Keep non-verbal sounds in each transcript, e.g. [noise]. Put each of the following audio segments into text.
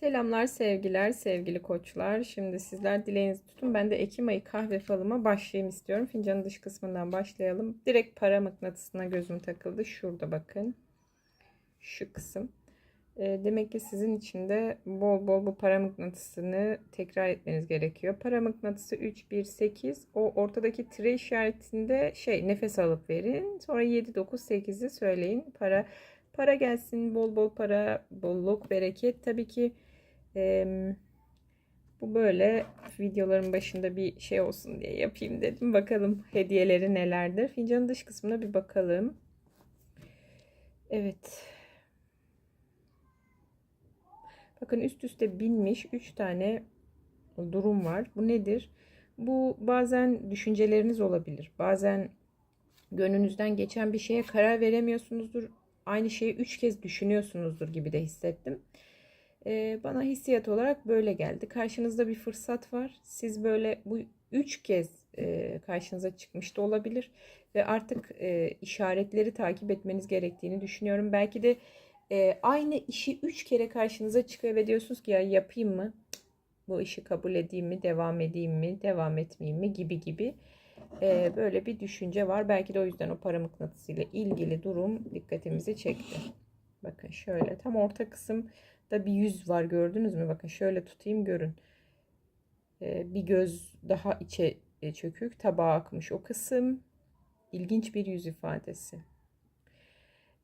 Selamlar, sevgiler, sevgili koçlar. Şimdi sizler dileğinizi tutun. Ben de Ekim ayı kahve falıma başlayayım istiyorum. Fincanın dış kısmından başlayalım. Direkt para mıknatısına gözüm takıldı. Şurada bakın. Şu kısım. E, demek ki sizin için de bol bol bu para mıknatısını tekrar etmeniz gerekiyor. Para mıknatısı 3, 1, 8. O ortadaki tire işaretinde şey nefes alıp verin. Sonra 7, 9, 8'i söyleyin. Para para gelsin, bol bol para, bolluk, bereket. Tabii ki ee, bu böyle videoların başında bir şey olsun diye yapayım dedim. Bakalım hediyeleri nelerdir. Fincanın dış kısmına bir bakalım. Evet. Bakın üst üste binmiş 3 tane durum var. Bu nedir? Bu bazen düşünceleriniz olabilir. Bazen gönlünüzden geçen bir şeye karar veremiyorsunuzdur. Aynı şeyi 3 kez düşünüyorsunuzdur gibi de hissettim. Ee, bana hissiyat olarak böyle geldi. Karşınızda bir fırsat var. Siz böyle bu üç kez e, karşınıza çıkmış da olabilir ve artık e, işaretleri takip etmeniz gerektiğini düşünüyorum. Belki de e, aynı işi üç kere karşınıza çıkıyor ve diyorsunuz ki ya yapayım mı? Bu işi kabul edeyim mi? Devam edeyim mi? Devam etmeyeyim mi? Gibi gibi. böyle bir düşünce var. Belki de o yüzden o para mıknatısı ile ilgili durum dikkatimizi çekti. Bakın şöyle tam orta kısım da bir yüz var gördünüz mü? Bakın şöyle tutayım görün. Ee, bir göz daha içe e, çökük tabağa akmış o kısım. İlginç bir yüz ifadesi.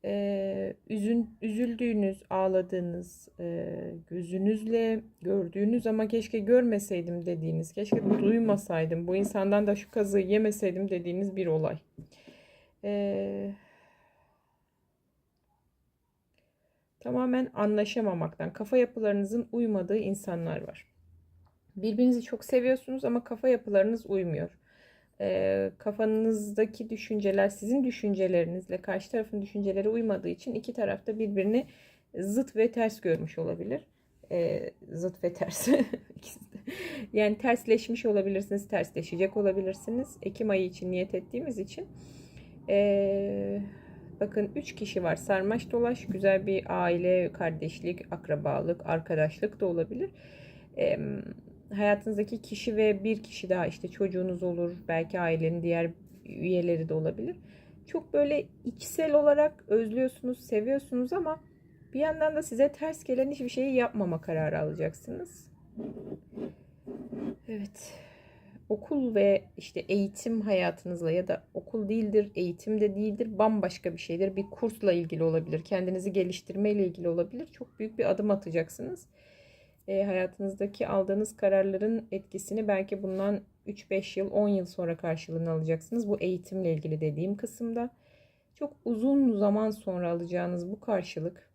Ee, üzün, üzüldüğünüz, ağladığınız, e, gözünüzle gördüğünüz ama keşke görmeseydim dediğiniz, keşke duymasaydım, bu insandan da şu kazığı yemeseydim dediğiniz bir olay. Ee, Tamamen anlaşamamaktan, kafa yapılarınızın uymadığı insanlar var. Birbirinizi çok seviyorsunuz ama kafa yapılarınız uymuyor. E, kafanızdaki düşünceler sizin düşüncelerinizle karşı tarafın düşünceleri uymadığı için iki tarafta birbirini zıt ve ters görmüş olabilir. E, zıt ve ters. [laughs] yani tersleşmiş olabilirsiniz, tersleşecek olabilirsiniz. Ekim ayı için niyet ettiğimiz için. Eee Bakın 3 kişi var. Sarmaş dolaş güzel bir aile, kardeşlik, akrabalık, arkadaşlık da olabilir. E, hayatınızdaki kişi ve bir kişi daha işte çocuğunuz olur. Belki ailenin diğer üyeleri de olabilir. Çok böyle içsel olarak özlüyorsunuz, seviyorsunuz ama bir yandan da size ters gelen hiçbir şeyi yapmama kararı alacaksınız. Evet okul ve işte eğitim hayatınızla ya da okul değildir, eğitim de değildir, bambaşka bir şeydir. Bir kursla ilgili olabilir, kendinizi geliştirme ile ilgili olabilir. Çok büyük bir adım atacaksınız. E, hayatınızdaki aldığınız kararların etkisini belki bundan 3-5 yıl, 10 yıl sonra karşılığını alacaksınız. Bu eğitimle ilgili dediğim kısımda. Çok uzun zaman sonra alacağınız bu karşılık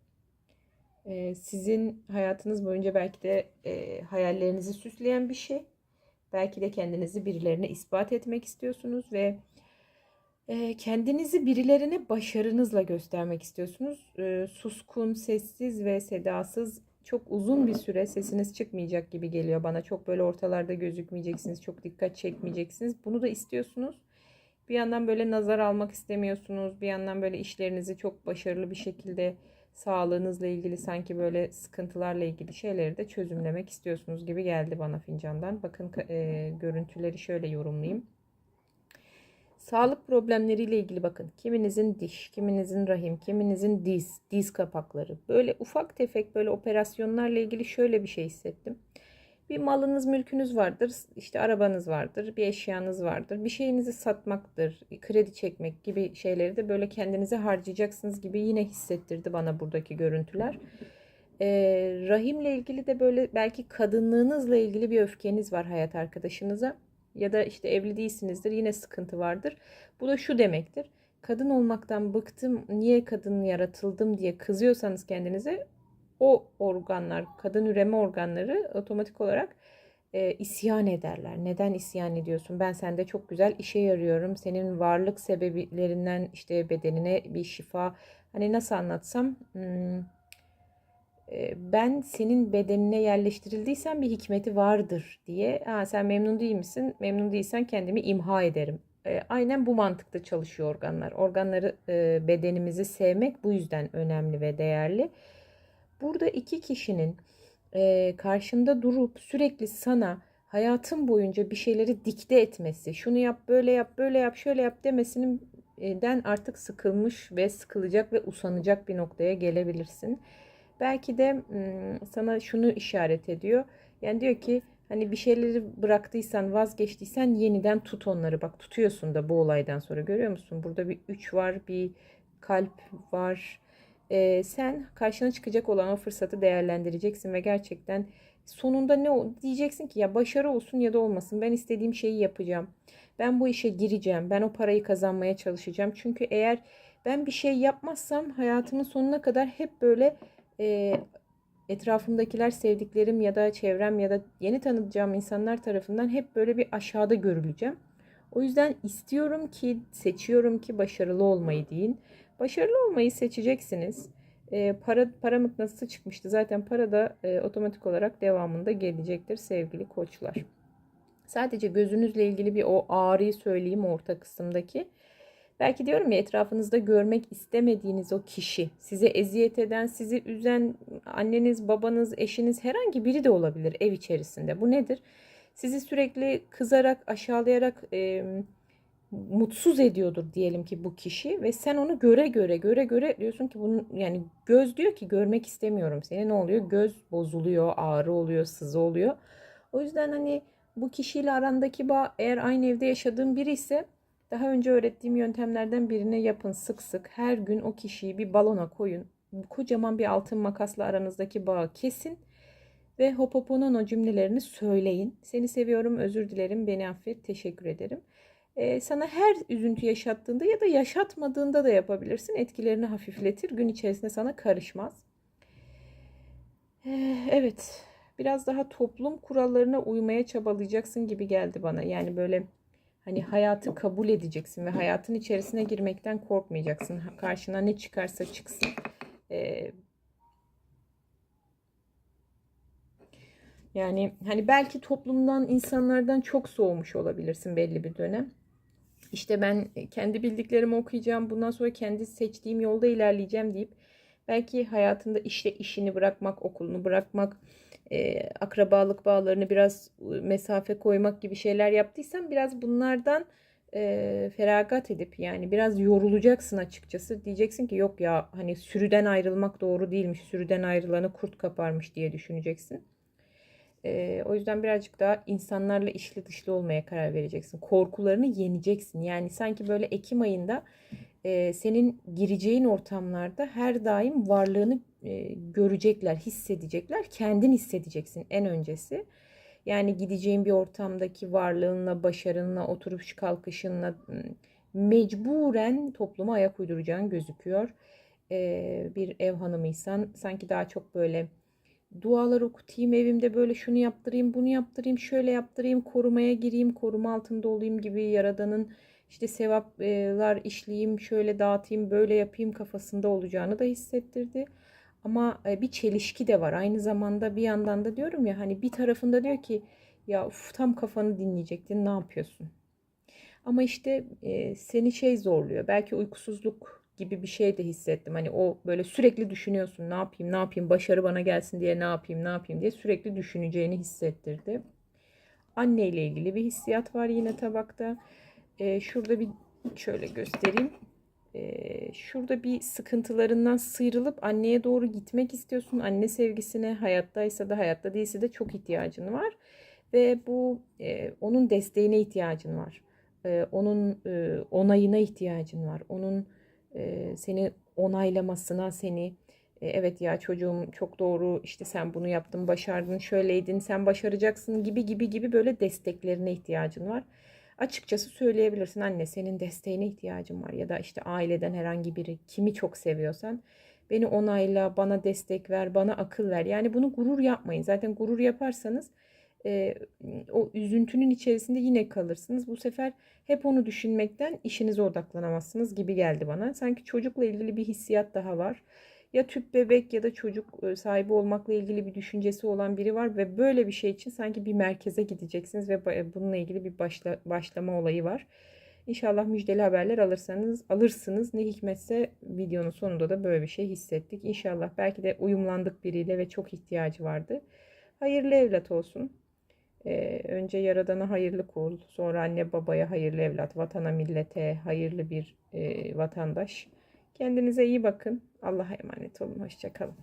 e, sizin hayatınız boyunca belki de e, hayallerinizi süsleyen bir şey Belki de kendinizi birilerine ispat etmek istiyorsunuz ve e, kendinizi birilerine başarınızla göstermek istiyorsunuz. E, suskun, sessiz ve sedasız çok uzun bir süre sesiniz çıkmayacak gibi geliyor bana. Çok böyle ortalarda gözükmeyeceksiniz, çok dikkat çekmeyeceksiniz. Bunu da istiyorsunuz. Bir yandan böyle nazar almak istemiyorsunuz. Bir yandan böyle işlerinizi çok başarılı bir şekilde sağlığınızla ilgili sanki böyle sıkıntılarla ilgili şeyleri de çözümlemek istiyorsunuz gibi geldi bana fincandan. Bakın e, görüntüleri şöyle yorumlayayım. Sağlık problemleriyle ilgili bakın. Kiminizin diş, kiminizin rahim, kiminizin diz, diz kapakları. Böyle ufak tefek böyle operasyonlarla ilgili şöyle bir şey hissettim. Bir malınız, mülkünüz vardır, işte arabanız vardır, bir eşyanız vardır. Bir şeyinizi satmaktır, kredi çekmek gibi şeyleri de böyle kendinize harcayacaksınız gibi yine hissettirdi bana buradaki görüntüler. Ee, rahimle ilgili de böyle belki kadınlığınızla ilgili bir öfkeniz var hayat arkadaşınıza. Ya da işte evli değilsinizdir yine sıkıntı vardır. Bu da şu demektir. Kadın olmaktan bıktım, niye kadın yaratıldım diye kızıyorsanız kendinize o organlar, kadın üreme organları otomatik olarak e, isyan ederler. Neden isyan ediyorsun? Ben sende çok güzel işe yarıyorum. Senin varlık sebeplerinden işte bedenine bir şifa. Hani nasıl anlatsam? Hmm, e, ben senin bedenine yerleştirildiysem bir hikmeti vardır diye. Ha, sen memnun değil misin? Memnun değilsen kendimi imha ederim. E, aynen bu mantıkta çalışıyor organlar. Organları e, bedenimizi sevmek bu yüzden önemli ve değerli. Burada iki kişinin e, karşında durup sürekli sana hayatın boyunca bir şeyleri dikte etmesi, şunu yap, böyle yap, böyle yap, şöyle yap demesinin e, den artık sıkılmış ve sıkılacak ve usanacak bir noktaya gelebilirsin. Belki de sana şunu işaret ediyor. Yani diyor ki hani bir şeyleri bıraktıysan, vazgeçtiysen yeniden tut onları. Bak tutuyorsun da bu olaydan sonra görüyor musun? Burada bir üç var, bir kalp var. Ee, sen karşına çıkacak olan o fırsatı değerlendireceksin ve gerçekten sonunda ne diyeceksin ki ya başarı olsun ya da olmasın. Ben istediğim şeyi yapacağım. Ben bu işe gireceğim. Ben o parayı kazanmaya çalışacağım. Çünkü eğer ben bir şey yapmazsam hayatımın sonuna kadar hep böyle e, etrafımdakiler sevdiklerim ya da çevrem ya da yeni tanıdığım insanlar tarafından hep böyle bir aşağıda görüleceğim. O yüzden istiyorum ki, seçiyorum ki başarılı olmayı deyin. Başarılı olmayı seçeceksiniz. E, para para mıknatısı çıkmıştı. Zaten para da e, otomatik olarak devamında gelecektir sevgili koçlar. Sadece gözünüzle ilgili bir o ağrıyı söyleyeyim orta kısımdaki. Belki diyorum ya etrafınızda görmek istemediğiniz o kişi, size eziyet eden, sizi üzen anneniz, babanız, eşiniz herhangi biri de olabilir ev içerisinde. Bu nedir? Sizi sürekli kızarak, aşağılayarak e, mutsuz ediyordur diyelim ki bu kişi ve sen onu göre göre göre göre diyorsun ki bunun yani göz diyor ki görmek istemiyorum seni ne oluyor? Göz bozuluyor, ağrı oluyor, sızı oluyor. O yüzden hani bu kişiyle arandaki bağ eğer aynı evde yaşadığın biri ise daha önce öğrettiğim yöntemlerden birini yapın sık sık. Her gün o kişiyi bir balona koyun. Kocaman bir altın makasla aranızdaki bağı kesin ve Hopoponono cümlelerini söyleyin. Seni seviyorum, özür dilerim, beni affet, teşekkür ederim. Ee, sana her üzüntü yaşattığında ya da yaşatmadığında da yapabilirsin. Etkilerini hafifletir. Gün içerisinde sana karışmaz. Ee, evet, biraz daha toplum kurallarına uymaya çabalayacaksın gibi geldi bana. Yani böyle Hani hayatı kabul edeceksin ve hayatın içerisine girmekten korkmayacaksın. Karşına ne çıkarsa çıksın. Ee, yani hani belki toplumdan, insanlardan çok soğumuş olabilirsin belli bir dönem. İşte ben kendi bildiklerimi okuyacağım. Bundan sonra kendi seçtiğim yolda ilerleyeceğim deyip belki hayatında işte işini bırakmak, okulunu bırakmak, e, akrabalık bağlarını biraz mesafe koymak gibi şeyler yaptıysan biraz bunlardan e, feragat edip yani biraz yorulacaksın açıkçası. Diyeceksin ki yok ya hani sürüden ayrılmak doğru değilmiş. Sürüden ayrılanı kurt kaparmış diye düşüneceksin. E, o yüzden birazcık daha insanlarla işli dışlı olmaya karar vereceksin. Korkularını yeneceksin. Yani sanki böyle Ekim ayında e, senin gireceğin ortamlarda her daim varlığını e, görecekler, hissedecekler. Kendin hissedeceksin en öncesi. Yani gideceğin bir ortamdaki varlığınla, başarınla, oturup kalkışınla mecburen topluma ayak uyduracağın gözüküyor. E, bir ev hanımıysan sanki daha çok böyle dualar okutayım, evimde böyle şunu yaptırayım, bunu yaptırayım, şöyle yaptırayım, korumaya gireyim, koruma altında olayım gibi yaradanın işte sevaplar işleyeyim, şöyle dağıtayım, böyle yapayım kafasında olacağını da hissettirdi. Ama e, bir çelişki de var. Aynı zamanda bir yandan da diyorum ya hani bir tarafında diyor ki ya uf, tam kafanı dinleyecektin ne yapıyorsun? Ama işte e, seni şey zorluyor. Belki uykusuzluk gibi bir şey de hissettim. Hani o böyle sürekli düşünüyorsun ne yapayım ne yapayım başarı bana gelsin diye ne yapayım ne yapayım diye sürekli düşüneceğini hissettirdi. Anne ile ilgili bir hissiyat var yine tabakta. Ee, şurada bir şöyle göstereyim. Ee, şurada bir sıkıntılarından sıyrılıp anneye doğru gitmek istiyorsun. Anne sevgisine hayattaysa da hayatta değilse de çok ihtiyacın var. Ve bu e, onun desteğine ihtiyacın var. E, onun e, onayına ihtiyacın var. Onun seni onaylamasına, seni e, evet ya çocuğum çok doğru işte sen bunu yaptın, başardın, şöyleydin, sen başaracaksın gibi gibi gibi böyle desteklerine ihtiyacın var açıkçası söyleyebilirsin anne senin desteğine ihtiyacım var ya da işte aileden herhangi biri kimi çok seviyorsan beni onayla, bana destek ver, bana akıl ver. Yani bunu gurur yapmayın. Zaten gurur yaparsanız e, o üzüntünün içerisinde yine kalırsınız. Bu sefer hep onu düşünmekten işinize odaklanamazsınız gibi geldi bana. Sanki çocukla ilgili bir hissiyat daha var ya tüp bebek ya da çocuk e, sahibi olmakla ilgili bir düşüncesi olan biri var ve böyle bir şey için sanki bir merkeze gideceksiniz ve bununla ilgili bir başla, başlama olayı var. İnşallah müjdeli haberler alırsanız alırsınız. Ne hikmetse videonun sonunda da böyle bir şey hissettik. İnşallah belki de uyumlandık biriyle ve çok ihtiyacı vardı. Hayırlı evlat olsun. Ee, önce Yaradan'a hayırlı kul, sonra anne babaya hayırlı evlat, vatana millete hayırlı bir e, vatandaş. Kendinize iyi bakın. Allah'a emanet olun. Hoşçakalın.